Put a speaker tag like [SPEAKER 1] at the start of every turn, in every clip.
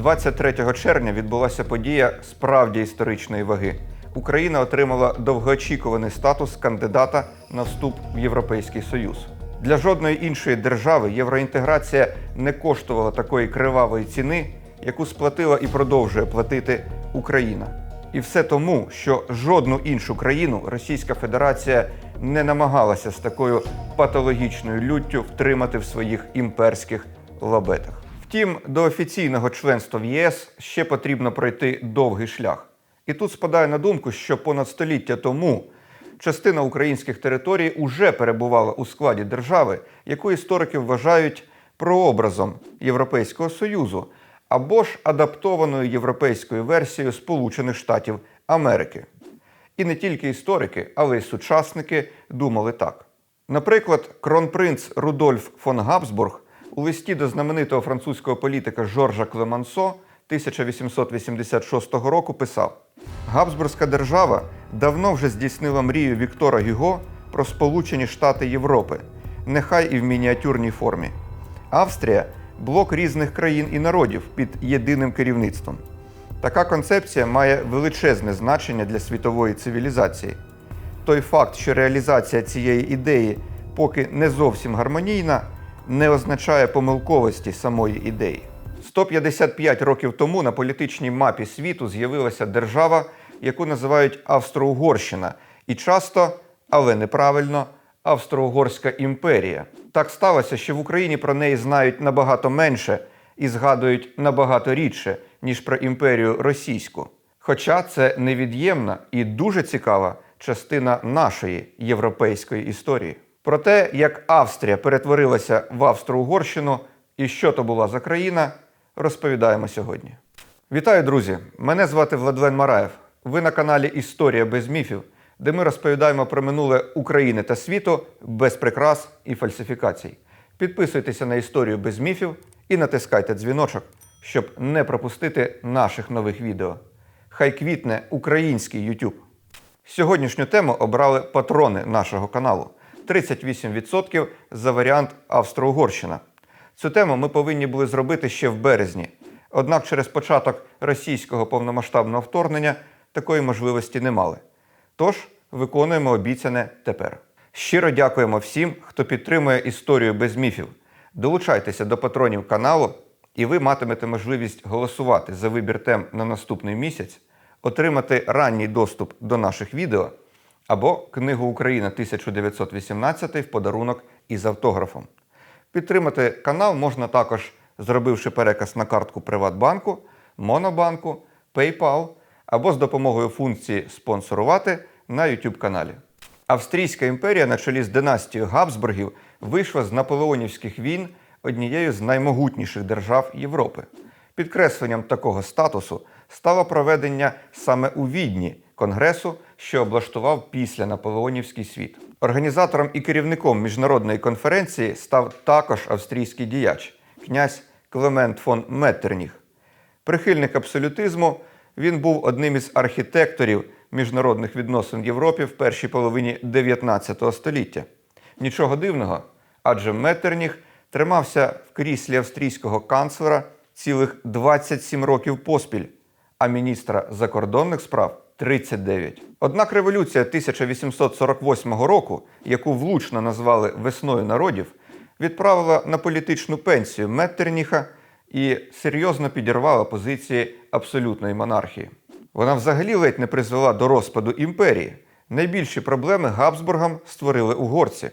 [SPEAKER 1] 23 червня відбулася подія справді історичної ваги. Україна отримала довгоочікуваний статус кандидата на вступ в Європейський Союз. Для жодної іншої держави євроінтеграція не коштувала такої кривавої ціни, яку сплатила і продовжує платити Україна. І все тому, що жодну іншу країну Російська Федерація не намагалася з такою патологічною люттю втримати в своїх імперських лабетах. Втім, до офіційного членства в ЄС ще потрібно пройти довгий шлях. І тут спадає на думку, що понад століття тому частина українських територій уже перебувала у складі держави, яку історики вважають прообразом Європейського Союзу або ж адаптованою європейською версією Сполучених Штатів Америки. І не тільки історики, але й сучасники думали так. Наприклад, кронпринц Рудольф фон Габсбург у листі до знаменитого французького політика Жоржа Клемансо 1886 року писав: Габсбурзька держава давно вже здійснила мрію Віктора Гюго про Сполучені Штати Європи, нехай і в мініатюрній формі. Австрія блок різних країн і народів під єдиним керівництвом. Така концепція має величезне значення для світової цивілізації. Той факт, що реалізація цієї ідеї поки не зовсім гармонійна, не означає помилковості самої ідеї. 155 років тому на політичній мапі світу з'явилася держава, яку називають Австро-Угорщина, і часто, але неправильно, Австро-Угорська імперія. Так сталося, що в Україні про неї знають набагато менше і згадують набагато рідше, ніж про імперію російську. Хоча це невід'ємна і дуже цікава частина нашої європейської історії. Про те, як Австрія перетворилася в Австро-Угорщину і що то була за країна, розповідаємо сьогодні. Вітаю, друзі! Мене звати Владлен Мараєв. Ви на каналі Історія без міфів, де ми розповідаємо про минуле України та світу без прикрас і фальсифікацій. Підписуйтеся на історію без міфів і натискайте дзвіночок, щоб не пропустити наших нових відео. Хай квітне український YouTube. Сьогоднішню тему обрали патрони нашого каналу 38% за варіант Австро-Угорщина. Цю тему ми повинні були зробити ще в березні. Однак через початок російського повномасштабного вторгнення такої можливості не мали. Тож виконуємо обіцяне тепер. Щиро дякуємо всім, хто підтримує історію без міфів. Долучайтеся до патронів каналу, і ви матимете можливість голосувати за вибір тем на наступний місяць, отримати ранній доступ до наших відео або книгу Україна 1918 в подарунок із автографом. Підтримати канал можна також, зробивши переказ на картку Приватбанку, Монобанку, PayPal або з допомогою функції спонсорувати на YouTube каналі. Австрійська імперія на чолі з династією Габсбургів вийшла з наполеонівських війн однією з наймогутніших держав Європи. Підкресленням такого статусу стало проведення саме у Відні конгресу, що облаштував після Наполеонівський світ. Організатором і керівником міжнародної конференції став також австрійський діяч, князь Клемент фон Меттерніх. Прихильник абсолютизму, він був одним із архітекторів міжнародних відносин Європі в першій половині 19 століття. Нічого дивного, адже Меттерніх тримався в кріслі австрійського канцлера цілих 27 років поспіль, а міністра закордонних справ 39. Однак революція 1848 року, яку влучно назвали весною народів, відправила на політичну пенсію Меттерніха і серйозно підірвала позиції абсолютної монархії. Вона взагалі ледь не призвела до розпаду імперії. Найбільші проблеми Габсбургам створили угорці.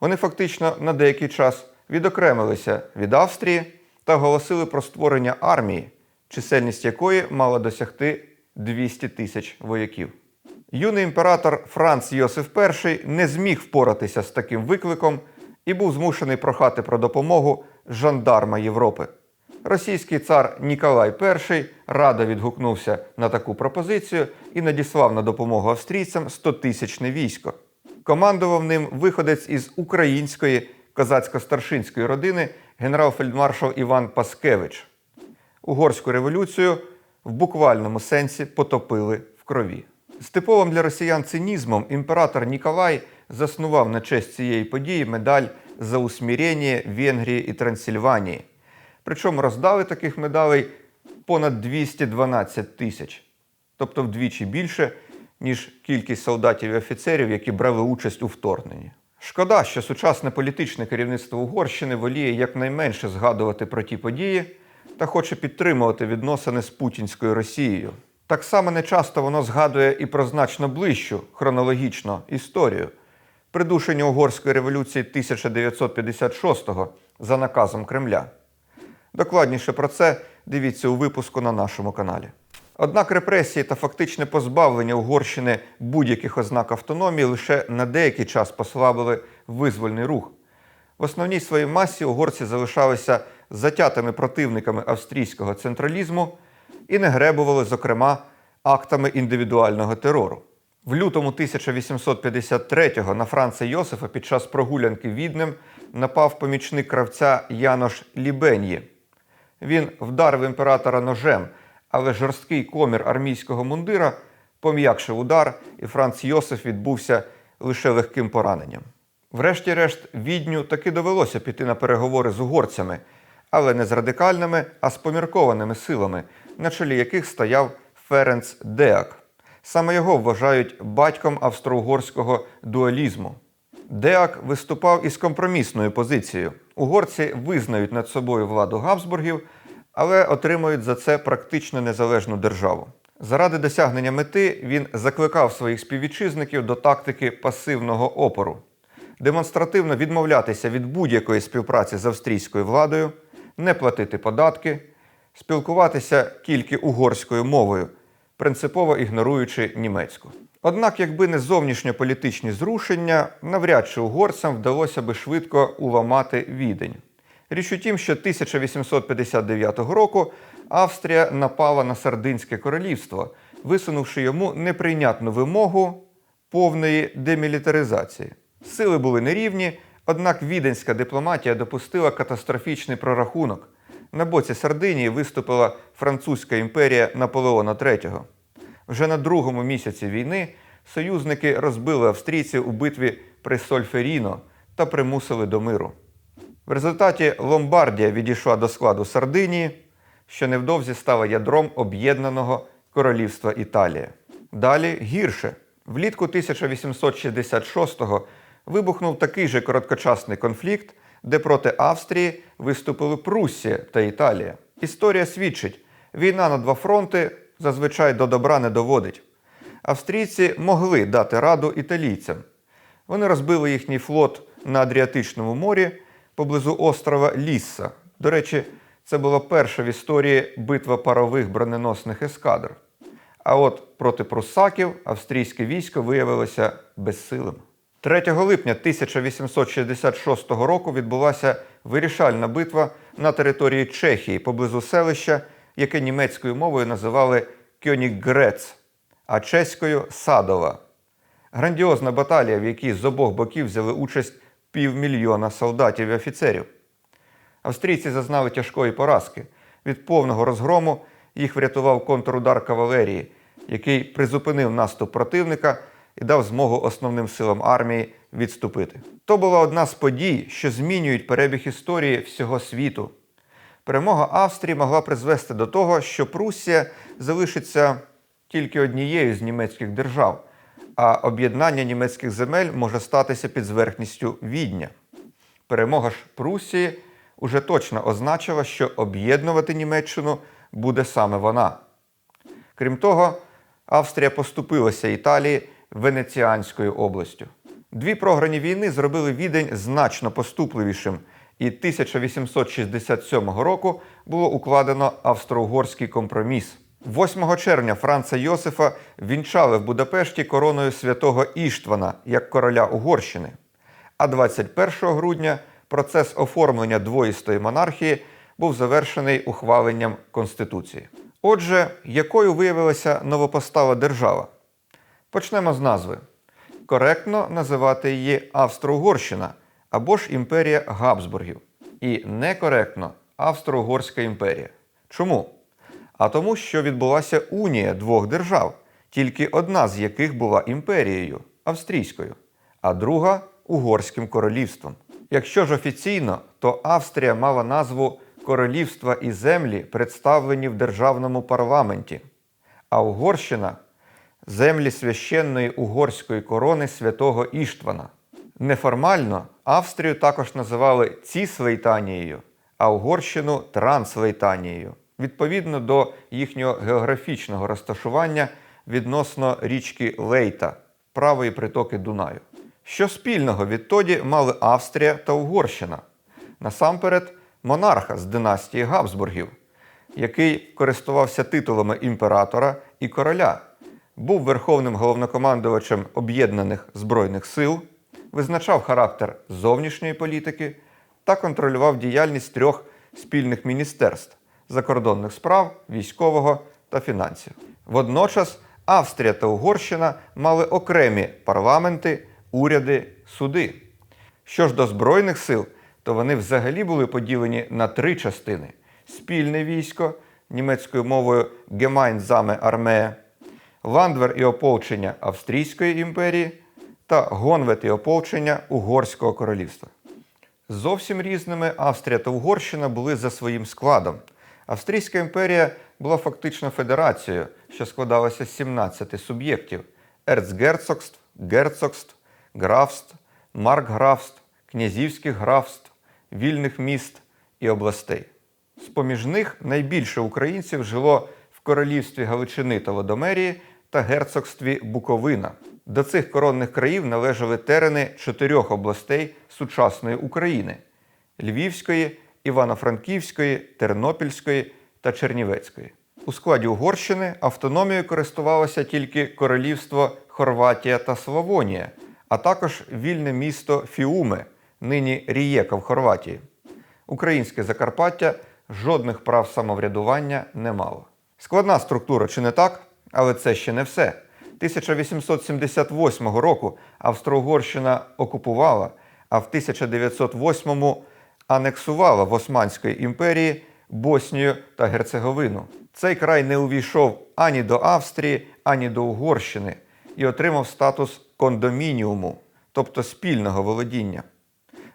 [SPEAKER 1] Вони фактично на деякий час відокремилися від Австрії та оголосили про створення армії, чисельність якої мала досягти 200 тисяч вояків. Юний імператор Франц Йосиф І не зміг впоратися з таким викликом і був змушений прохати про допомогу жандарма Європи. Російський цар Ніколай І радо відгукнувся на таку пропозицію і надіслав на допомогу австрійцям 100-тисячне військо. Командував ним виходець із української козацько-старшинської родини генерал-фельдмаршал Іван Паскевич. Угорську революцію в буквальному сенсі потопили в крові. З типовим для росіян цинізмом імператор Ніколай заснував на честь цієї події медаль за усмірення Венгрії і Трансильванії. Причому роздали таких медалей понад 212 тисяч, тобто вдвічі більше, ніж кількість солдатів і офіцерів, які брали участь у вторгненні. Шкода, що сучасне політичне керівництво Угорщини воліє якнайменше згадувати про ті події та хоче підтримувати відносини з путінською Росією. Так само нечасто воно згадує і про значно ближчу хронологічно історію придушення угорської революції 1956-го за наказом Кремля. Докладніше про це дивіться у випуску на нашому каналі. Однак репресії та фактичне позбавлення Угорщини будь-яких ознак автономії лише на деякий час послабили визвольний рух. В основній своїй масі угорці залишалися затятими противниками австрійського централізму і не гребували, зокрема, актами індивідуального терору. В лютому 1853-го на Франца Йосифа під час прогулянки Віднем напав помічник кравця Янош Лібен'ї. Він вдарив імператора ножем, але жорсткий комір армійського мундира пом'якшив удар, і Франц Йосиф відбувся лише легким пораненням. Врешті-решт, відню таки довелося піти на переговори з угорцями, але не з радикальними, а з поміркованими силами, на чолі яких стояв Ференц Деак. Саме його вважають батьком австро-угорського дуалізму. Деак виступав із компромісною позицією. Угорці визнають над собою владу Габсбургів, але отримують за це практично незалежну державу. Заради досягнення мети він закликав своїх співвітчизників до тактики пасивного опору, демонстративно відмовлятися від будь-якої співпраці з австрійською владою, не платити податки, спілкуватися тільки угорською мовою, принципово ігноруючи німецьку. Однак, якби не зовнішньополітичні зрушення, навряд чи угорцям вдалося би швидко уламати відень. Річ у тім, що 1859 року Австрія напала на Сардинське королівство, висунувши йому неприйнятну вимогу повної демілітаризації. Сили були нерівні, однак віденська дипломатія допустила катастрофічний прорахунок. На боці Сардинії виступила Французька імперія Наполеона III. Вже на другому місяці війни союзники розбили австрійців у битві при Сольферіно та примусили до миру. В результаті Ломбардія відійшла до складу Сардинії, що невдовзі стала ядром об'єднаного королівства Італія. Далі гірше. Влітку 1866-го вибухнув такий же короткочасний конфлікт, де проти Австрії виступили Пруссія та Італія. Історія свідчить, війна на два фронти зазвичай до добра не доводить. Австрійці могли дати раду італійцям. Вони розбили їхній флот на Адріатичному морі поблизу острова Лісса. До речі, це була перша в історії битва парових броненосних ескадр. А от проти прусаків австрійське військо виявилося безсилим. 3 липня 1866 року відбулася вирішальна битва на території Чехії поблизу селища, яке німецькою мовою називали Кьоніггрец, а чеською Садова. Грандіозна баталія, в якій з обох боків взяли участь півмільйона солдатів і офіцерів. Австрійці зазнали тяжкої поразки. Від повного розгрому їх врятував контрудар кавалерії, який призупинив наступ противника і дав змогу основним силам армії відступити. То була одна з подій, що змінюють перебіг історії всього світу. Перемога Австрії могла призвести до того, що Пруссія залишиться тільки однією з німецьких держав, а об'єднання німецьких земель може статися під зверхністю відня. Перемога ж Пруссії уже точно означила, що об'єднувати Німеччину буде саме вона. Крім того, Австрія поступилася Італії Венеціанською областю. Дві програні війни зробили відень значно поступливішим, і 1867 року було укладено австро-угорський компроміс. 8 червня Франца Йосифа вінчали в Будапешті короною святого Іштвана як короля Угорщини. А 21 грудня процес оформлення двоїстої монархії був завершений ухваленням Конституції. Отже, якою виявилася новопостала держава? Почнемо з назви. Коректно називати її Австро-Угорщина або ж імперія Габсбургів. І некоректно Австро-Угорська імперія. Чому? А тому, що відбулася унія двох держав, тільки одна з яких була імперією австрійською, а друга угорським королівством. Якщо ж офіційно, то Австрія мала назву королівства і землі представлені в державному парламенті, а Угорщина землі священної угорської корони святого Іштвана. Неформально Австрію також називали Ціслейтанією, а Угорщину Транслейтанією, відповідно до їхнього географічного розташування відносно річки Лейта, правої притоки Дунаю. Що спільного відтоді мали Австрія та Угорщина? Насамперед, монарха з династії Габсбургів, який користувався титулами імператора і короля, був верховним головнокомандувачем об'єднаних збройних сил, визначав характер зовнішньої політики та контролював діяльність трьох спільних міністерств закордонних справ, військового та фінансів. Водночас Австрія та Угорщина мали окремі парламенти, уряди, суди. Що ж до Збройних сил, то вони взагалі були поділені на три частини: спільне військо німецькою мовою Gemeinsame Armee, ландвер і ополчення Австрійської імперії та гонвет і ополчення Угорського королівства. Зовсім різними Австрія та Угорщина були за своїм складом. Австрійська імперія була фактично федерацією, що складалася з 17 суб'єктів: ерцгерцогств, герцогств, графств, маркграфств, князівських графств, вільних міст і областей. З-поміж них найбільше українців жило в королівстві Галичини та Лодомерії та герцогстві Буковина. До цих коронних країв належали терени чотирьох областей сучасної України: Львівської, Івано-Франківської, Тернопільської та Чернівецької. У складі Угорщини автономією користувалося тільки королівство Хорватія та Славонія, а також вільне місто Фіуме, нині Рієка в Хорватії. Українське Закарпаття жодних прав самоврядування не мало. Складна структура, чи не так? Але це ще не все. 1878 року Австро-Угорщина окупувала, а в 1908-му анексувала в Османської імперії Боснію та Герцеговину. Цей край не увійшов ані до Австрії, ані до Угорщини і отримав статус кондомініуму, тобто спільного володіння.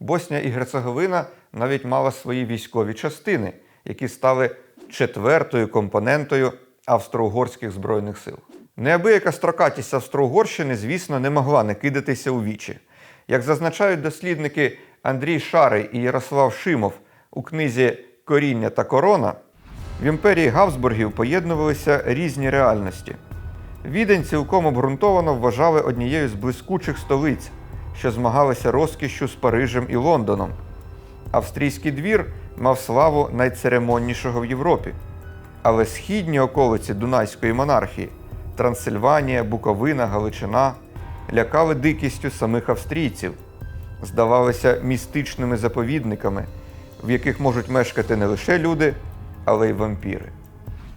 [SPEAKER 1] Боснія і Герцеговина навіть мала свої військові частини, які стали четвертою компонентою австро-угорських збройних сил. Неабияка строкатість Австро-Угорщини, звісно, не могла не кидатися у вічі. Як зазначають дослідники Андрій Шарий і Ярослав Шимов у книзі Коріння та корона, в імперії Габсбургів поєднувалися різні реальності. Відень цілком обґрунтовано вважали однією з блискучих столиць, що змагалися розкішшю з Парижем і Лондоном. Австрійський двір мав славу найцеремоннішого в Європі. Але східні околиці Дунайської монархії Трансильванія, Буковина, Галичина лякали дикістю самих австрійців, здавалися містичними заповідниками, в яких можуть мешкати не лише люди, але й вампіри.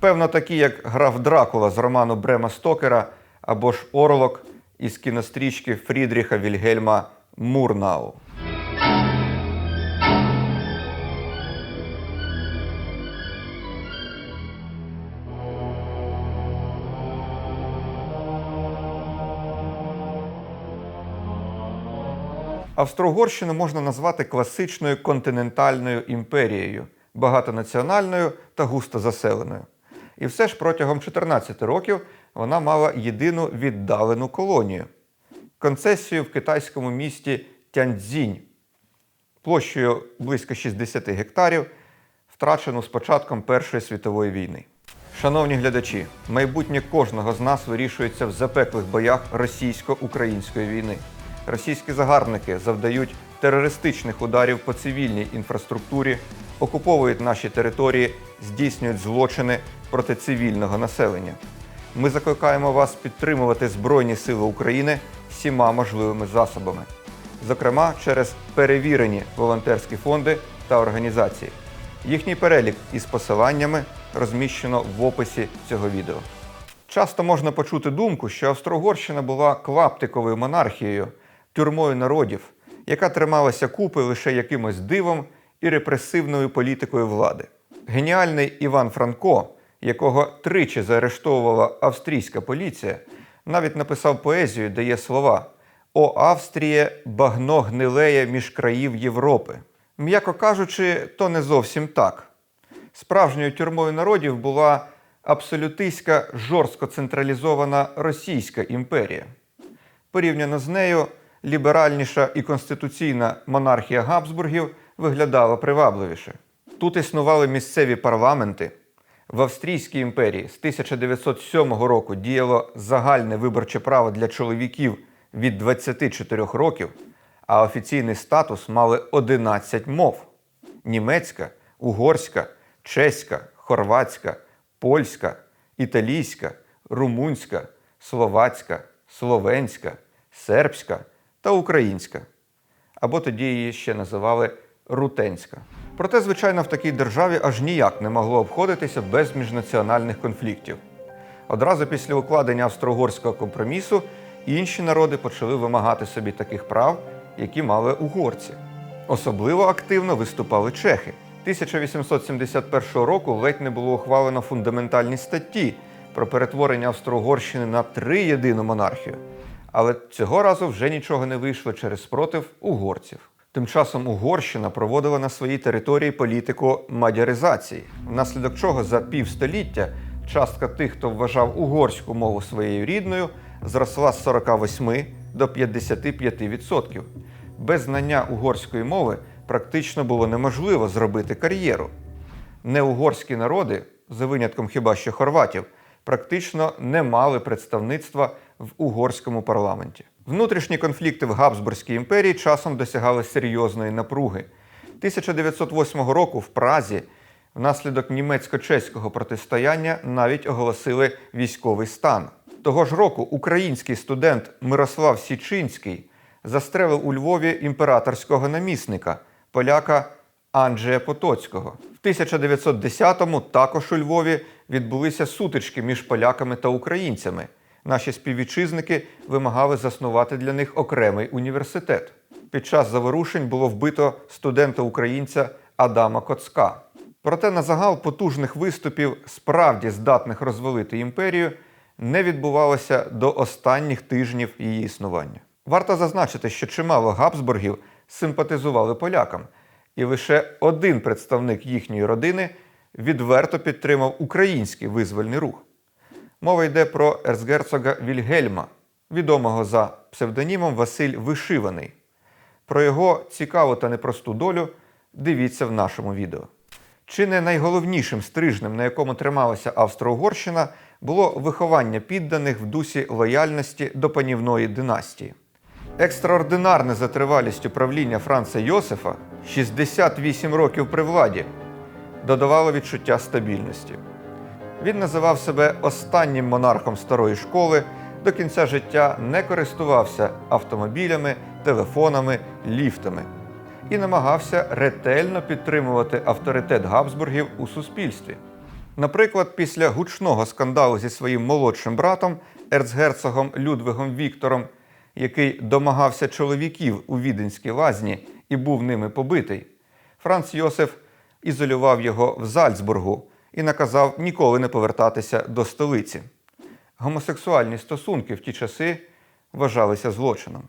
[SPEAKER 1] Певно, такі, як граф Дракула з роману Брема Стокера або ж Орлок із кінострічки Фрідріха Вільгельма Мурнау. Австро-Угорщину можна назвати класичною континентальною імперією, багатонаціональною та густо заселеною. І все ж протягом 14 років вона мала єдину віддалену колонію концесію в китайському місті Тяньцзінь площею близько 60 гектарів, втрачену з початком Першої світової війни. Шановні глядачі, майбутнє кожного з нас вирішується в запеклих боях російсько-української війни. Російські загарбники завдають терористичних ударів по цивільній інфраструктурі, окуповують наші території, здійснюють злочини проти цивільного населення. Ми закликаємо вас підтримувати Збройні Сили України всіма можливими засобами, зокрема через перевірені волонтерські фонди та організації. Їхній перелік із посиланнями розміщено в описі цього відео. Часто можна почути думку, що Австро-Угорщина була клаптиковою монархією, тюрмою народів, яка трималася купи лише якимось дивом і репресивною політикою влади. Геніальний Іван Франко, якого тричі заарештовувала австрійська поліція, навіть написав поезію, де є слова О Австріє, багно гнилеє між країв Європи. М'яко кажучи, то не зовсім так. Справжньою тюрмою народів була абсолютистська жорстко централізована Російська імперія. Порівняно з нею, ліберальніша і конституційна монархія Габсбургів виглядала привабливіше. Тут існували місцеві парламенти. В Австрійській імперії з 1907 року діяло загальне виборче право для чоловіків від 24 років, а офіційний статус мали 11 мов: німецька, угорська, чеська, хорватська, польська, італійська, румунська, словацька, словенська, сербська та українська. Або тоді її ще називали Рутенська. Проте, звичайно, в такій державі аж ніяк не могло обходитися без міжнаціональних конфліктів. Одразу після укладення австро-угорського компромісу інші народи почали вимагати собі таких прав, які мали угорці. Особливо активно виступали чехи. 1871 року ледь не було ухвалено фундаментальні статті про перетворення Австро-Угорщини на триєдину монархію. Але цього разу вже нічого не вийшло через спротив угорців. Тим часом Угорщина проводила на своїй території політику мадяризації, внаслідок чого за півстоліття частка тих, хто вважав угорську мову своєю рідною, зросла з 48 до 55%. Без знання угорської мови практично було неможливо зробити кар'єру. Неугорські народи, за винятком хіба що хорватів, практично не мали представництва в угорському парламенті. Внутрішні конфлікти в Габсбурзькій імперії часом досягали серйозної напруги. 1908 року в Празі внаслідок німецько-чеського протистояння навіть оголосили військовий стан. Того ж року український студент Мирослав Січинський застрелив у Львові імператорського намісника, поляка Анджея Потоцького. В 1910-му також у Львові відбулися сутички між поляками та українцями. Наші співвітчизники вимагали заснувати для них окремий університет. Під час заворушень було вбито студента-українця Адама Коцка. Проте на загал потужних виступів, справді здатних розвалити імперію, не відбувалося до останніх тижнів її існування. Варто зазначити, що чимало Габсбургів симпатизували полякам, і лише один представник їхньої родини відверто підтримав український визвольний рух. Мова йде про ерцгерцога Вільгельма, відомого за псевдонімом Василь Вишиваний. Про його цікаву та непросту долю дивіться в нашому відео. Чи не найголовнішим стрижнем, на якому трималася Австро-Угорщина, було виховання підданих в дусі лояльності до панівної династії. Екстраординарне за тривалістю правління Франца Йосифа 68 років при владі додавало відчуття стабільності. Він називав себе останнім монархом старої школи, до кінця життя не користувався автомобілями, телефонами, ліфтами і намагався ретельно підтримувати авторитет Габсбургів у суспільстві. Наприклад, після гучного скандалу зі своїм молодшим братом, ерцгерцогом Людвигом Віктором, який домагався чоловіків у віденській лазні і був ними побитий, Франц Йосиф ізолював його в Зальцбургу і наказав ніколи не повертатися до столиці. Гомосексуальні стосунки в ті часи вважалися злочином.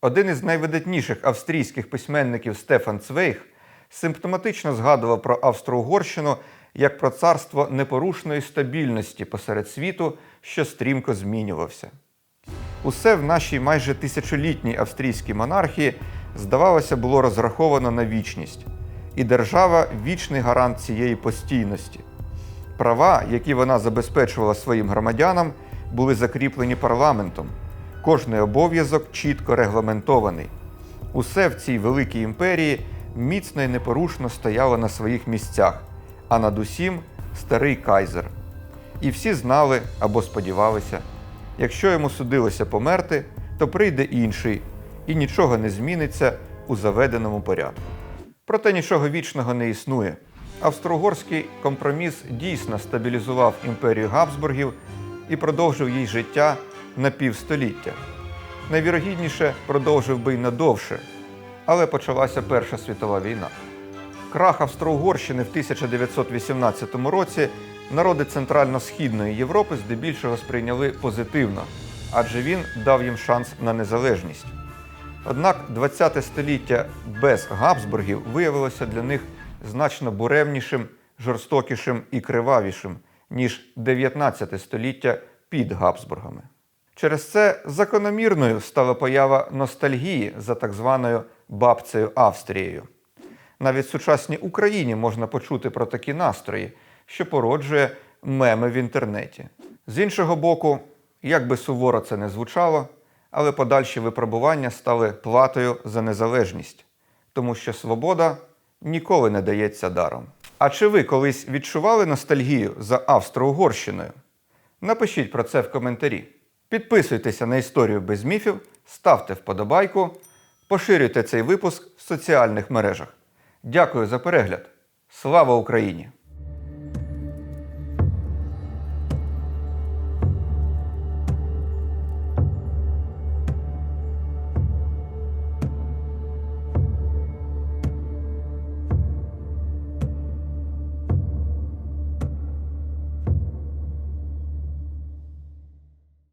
[SPEAKER 1] Один із найвидатніших австрійських письменників Стефан Цвейг симптоматично згадував про Австро-Угорщину як про царство непорушної стабільності посеред світу, що стрімко змінювався. Усе в нашій майже тисячолітній австрійській монархії, здавалося, було розраховано на вічність, і держава вічний гарант цієї постійності. Права, які вона забезпечувала своїм громадянам, були закріплені парламентом. Кожний обов'язок чітко регламентований. Усе в цій великій імперії міцно і непорушно стояло на своїх місцях, а над усім старий кайзер. І всі знали або сподівалися, якщо йому судилося померти, то прийде інший, і нічого не зміниться у заведеному порядку. Проте нічого вічного не існує. Австро-угорський компроміс дійсно стабілізував імперію Габсбургів і продовжив їй життя на півстоліття. Найвірогідніше продовжив би й надовше, але почалася Перша світова війна. Крах Австро-Угорщини в 1918 році народи Центрально-Східної Європи здебільшого сприйняли позитивно, адже він дав їм шанс на незалежність. Однак ХХ століття без Габсбургів виявилося для них значно буремнішим, жорстокішим і кривавішим, ніж 19 століття під Габсбургами. Через це закономірною стала поява ностальгії за так званою бабцею Австрією. Навіть в сучасній Україні можна почути про такі настрої, що породжує меми в інтернеті. З іншого боку, як би суворо це не звучало, але подальші випробування стали платою за незалежність, тому що свобода ніколи не дається даром. А чи ви колись відчували ностальгію за Австро-Угорщиною? Напишіть про це в коментарі. Підписуйтеся на історію без міфів, ставте вподобайку, поширюйте цей випуск в соціальних мережах. Дякую за перегляд. Слава Україні!